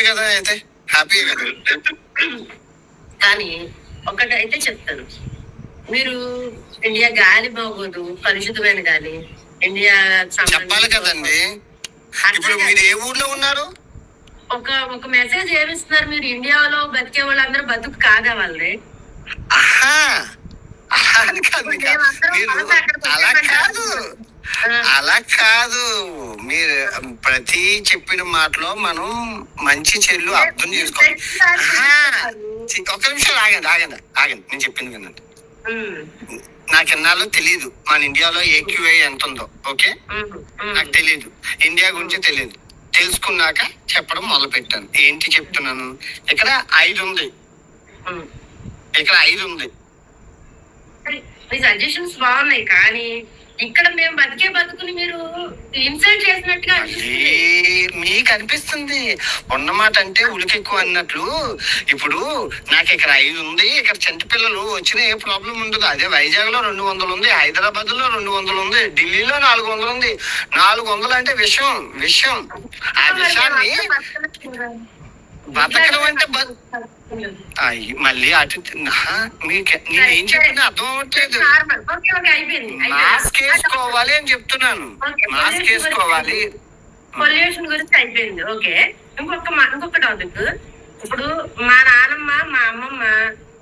Enjoy కదా అయితే. Happy కదా కానీ ఒకటైతే చెప్తాను. మీరు ఇండియా గాలి బాగోదు కలుషితమైన గాలి ఇండియా చెప్పాలి కదండి. ఇప్పుడు మీరు ఏ ఊర్లో ఉన్నారు? ఒక ఒక మెసేజ్ ఏమిస్తున్నారు మీరు? ఇండియాలో బతికే వాళ్ళందరూ బతుకు కాదా వాళ్ళని అలా కాదు. అలా కాదు. మీరు ప్రతి చెప్పిన మాటలో మనం మంచి చెల్లు అర్థం చేసుకోవాలి. ఒక్క నిమిషం ఆగండి ఆగండి ఆగండి. నేను చెప్పింది వినండి. నాకు ఎన్నాళ్ళు తెలియదు మన ఇండియాలో ఏక్యూఐ ఎంత ఉందో ఓకే. నాకు తెలియదు ఇండియా గురించి తెలియదు తెలుసుకున్నాక చెప్పడం మొదలు పెట్టాను ఏంటి చెప్తున్నాను? ఇక్కడ ఐదు ఉంది. ఇక్కడ ఐదు ఉంది. మీ సజెషన్స్ బాగున్నాయి కానీ ఇక్కడ మేము బతికే బతుకుని మీరు ఇన్సల్ట్ చేసినట్టుగా మీకు అనిపిస్తుంది ఉన్నమాట అంటే ఉలికెక్కువ అన్నట్లు. ఇప్పుడు నాకు ఇక్కడ ఐదు ఉంది ఇక్కడ చంటి పిల్లలు వచ్చిన ఏ ప్రాబ్లం ఉండదు. అదే వైజాగ్లో రెండు వందలు ఉంది హైదరాబాద్లో రెండు వందలు ఉంది ఢిల్లీలో నాలుగు వందలు ఉంది. నాలుగు వందలు అంటే విషయం విషయం ఆ విషయాన్ని బతకడం అంటే మళ్ళీ అటు మీకు నేను ఏం అర్థం అవ్వట్లేదు. మాస్క్ వేసుకోవాలి అని చెప్తున్నాను. మాస్క్ వేసుకోవాలి. పొల్యూషన్ గురించి అయిపోయింది. ఓకే. ఇంకొక ఇంకొక టాపిక్ ఇప్పుడు మా నాన్నమ్మ మా అమ్మమ్మ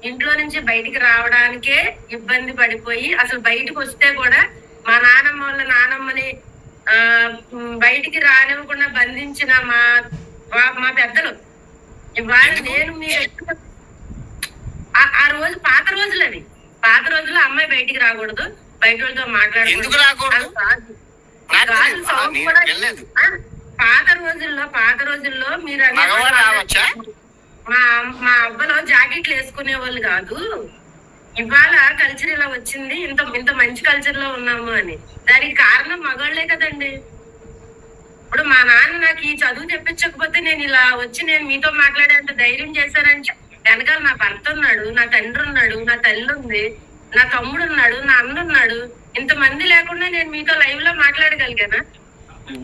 ఇంట్లో నుంచి బయటికి రావడానికే ఇబ్బంది పడిపోయి అసలు బయటకు వస్తే కూడా మా నాన్నమ్మ వాళ్ళ నానమ్మని బయటికి రానివ్వకుండా బంధించిన మా మా పెద్దలు ఇవాళ? నేను మీరు ఆ- రోజు పాత రోజులు అవి పాత రోజుల్లో అమ్మాయి బయటికి రాకూడదు. బయట మాట్లాడకూడదు. వెళ్ళలేదు. ఆ, పాత రోజుల్లో పాత రోజుల్లో మీరు? మా మా అబ్బలో జాకెట్లు వేసుకునే వాళ్ళు కాదు. ఇవాళ కల్చర్ ఇలా వచ్చింది. ఇంత ఇంత మంచి కల్చర్లో ఉన్నాము అని. దానికి కారణం మగవాళ్ళే కదండి. ఇప్పుడు మా నాన్న నాకు ఈ చదువు తెప్పించకపోతే నేను ఇలా వచ్చి నేను మీతో మాట్లాడేంత ధైర్యం చేశానంటే వెనకాల నా భర్త ఉన్నాడు నా తండ్రి ఉన్నాడు నా తల్లి ఉంది నా తమ్ముడు ఉన్నాడు నా అన్న ఉన్నాడు. ఇంతమంది లేకుండా నేను మీతో లైవ్లో మాట్లాడగలిగానా?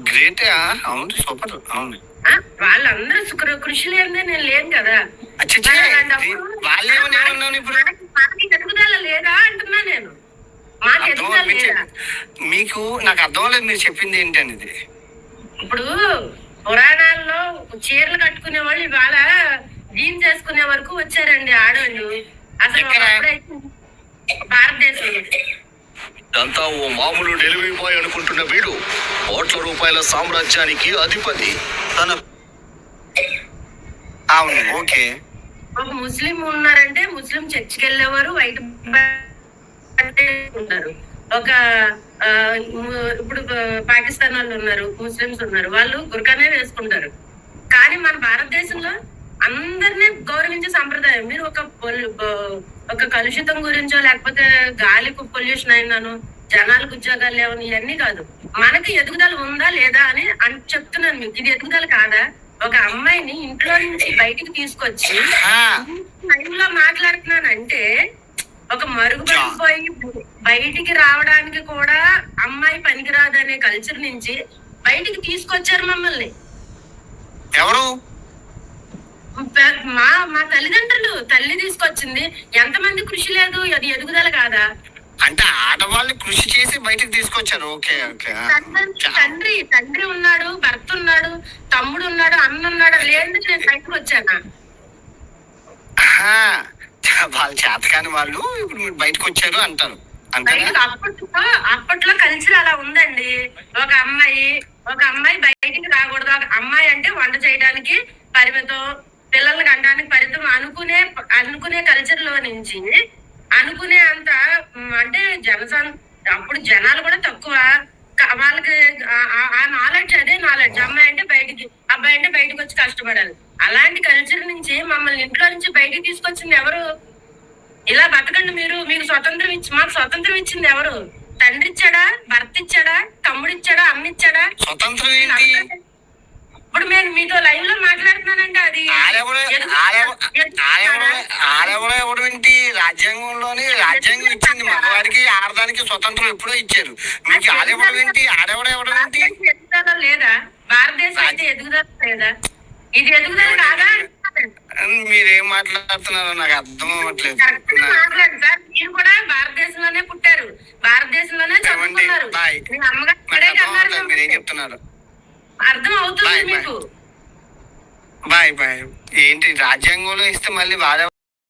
గ్రేట్ అవును సూపర్ అవును. వాళ్ళందరూ సుకృ- కృషి లేదే నేను లేను కదా. ఎదుగుదల లేదా అంటున్నా నేను. మాకు ఎదుగుదల లేదా? మీకు నాకు అర్థం లేదు మీరు చెప్పింది ఏంటి అనేది ఇప్పుడు పురాణాల్లో చీరలు కట్టుకునే వాళ్ళు ఇవాళ జీన్స్ వేసుకునే వరకు వచ్చారండి ఆడవాళ్ళు అసలు భారతదేశంలో ఇదంతా ఓ మామూలు డెలివరీ బాయ్ అనుకుంటున్న వీడు కోట్ల రూపాయల సామ్రాజ్యానికి అధిపతి. తన అవును ఓకే. ఒక ముస్లిం ఉన్నారంటే ముస్లిం చర్చికి వెళ్ళేవారు వైట్ ఉంటారు ఒక పాకిస్తాన్ వాళ్ళు ఉన్నారు ముస్లిమ్స్ ఉన్నారు వాళ్ళు గురకానే వేసుకుంటారు. కానీ మన భారతదేశంలో అందరినీ గౌరవించే సంప్రదాయం. మీరు ఒక ఒక కలుషితం గురించో లేకపోతే గాలికి పొల్యూషన్ అయిందను జనాలకు ఉద్యోగాలు లేవని ఇవన్నీ కాదు. మనకి ఎదుగుదల ఉందా లేదా అని అని చెప్తున్నాను మీకు. ఇది ఎదుగుదల కాదా? ఒక అమ్మాయిని ఇంట్లో నుంచి బయటికి తీసుకొచ్చి ఆ, లైవ్లో మాట్లాడుతున్నానంటే ఒక మరుగుపడిపోయి బయటికి రావడానికి కూడా అమ్మాయి పనికిరాదు అనే కల్చర్ నుంచి బయటికి తీసుకొచ్చారు మమ్మల్ని. ఎవరు? మా మా తల్లిదండ్రులు తల్లి తీసుకొచ్చింది. ఎంతమంది కృషి లేదు అది ఎదుగుదల కాదా? అంటే ఆడవాళ్ళు కృషి చేసి బయటకు తీసుకొచ్చారు. Okay okay. తండ్రి తండ్రి ఉన్నాడు భర్త ఉన్నాడు తమ్ముడు ఉన్నాడు అన్న ఉన్నాడు లేదు నేను బయటకు వచ్చానా? వాళ్ళు చేతకాని వాళ్ళు ఇప్పుడు మీరు బయటకు వచ్చారు అంటారు. అప్పట్లో అప్పట్లో కల్చర్ అలా ఉందండి. ఒక అమ్మాయి ఒక అమ్మాయి బయటికి రాకూడదు. ఒక అమ్మాయి అంటే వంట చేయడానికి పరిమితం పిల్లల్ని కనడానికి పరిమితం అనుకునే అనుకునే కల్చర్లో నుంచి అనుకునే అంత అంటే జనసం అప్పుడు జనాలు కూడా తక్కువ. వాళ్ళకి ఆ- ఆ నాలెడ్జ్ అదే నాలెడ్జ్ అమ్మాయి అంటే బయటికి అబ్బాయి అంటే బయటకు వచ్చి కష్టపడాలి. అలాంటి కల్చర్ నుంచి మమ్మల్ని ఇంట్లో నుంచి బయటికి తీసుకొచ్చింది ఎవరు? ఇలా బతకండి మీరు. మీకు స్వతంత్రం ఇచ్చి మాకు స్వతంత్రం ఇచ్చింది ఎవరు? తండ్రి ఇచ్చాడా భర్త ఇచ్చాడా తమ్ముడు ఇచ్చాడా అమ్మ ఇచ్చాడా స్వతంత్రం ఏంటి ఇప్పుడు నేను మీతో లైవ్లో మాట్లాడుతున్నానంటే అది. ఏంటి? రాజ్యాంగంలోని రాజ్యాంగం ఇచ్చింది. మగవాడికి ఆడదానికి స్వతంత్రం ఎప్పుడో ఇచ్చారు. మీకు ఆడెవడం ఏంటి ఆడెవడ ఎవడం ఏంటి? ఎదుగుదల లేదా భారతదేశం అయితే ఎదుగుదల లేదా? ఇది ఎదుగుదల కాదా? మీరేం మాట్లాడుతున్నారో నాకు అర్థం అవ్వట్లేదు. సార్. మీరు కూడా భారతదేశంలోనే పుట్టారు. భారతదేశంలోనే చదువుకున్నారు. బాయ్. మీ అమ్మగారు ఇక్కడే కన్నారు మీరేం చెప్తున్నారు? అర్థం అవుతుంది. మీకు. Bye bye. ఏంటి రాజ్యాంగంలో ఇస్తే మళ్ళీ బాధ